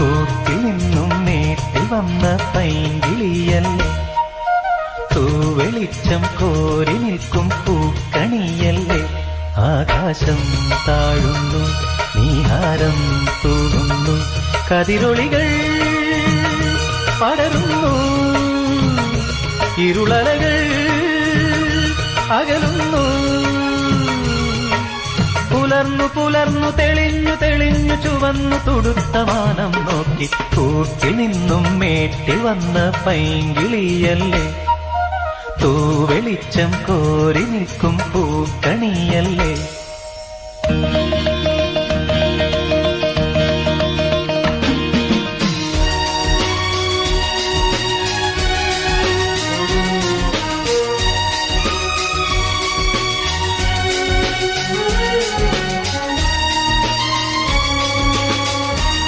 കൂട്ടിൽ നിന്നും നേട്ടിൽ വന്ന പൈങ്കിളിയല്ലേ തൂവെളിച്ചം കോരി നിൽക്കും പൂക്കണിയല്ലേ. ആകാശം താഴുന്നു നീഹാരം തൂകുന്നു. കതിരൊളികൾ പടരുന്നു ഇരുളകൾ അകലുന്നു. പുലർന്നു പുലർന്നു തെളിഞ്ഞു തെളിഞ്ഞു തൊടുത്ത മാനം നോക്കി തൂക്കി നിന്നും മേട്ടി വന്ന പൈങ്കിളിയല്ലേ? തൂവെളിച്ചം കോരി നിൽക്കും പൂക്കണിയല്ലേ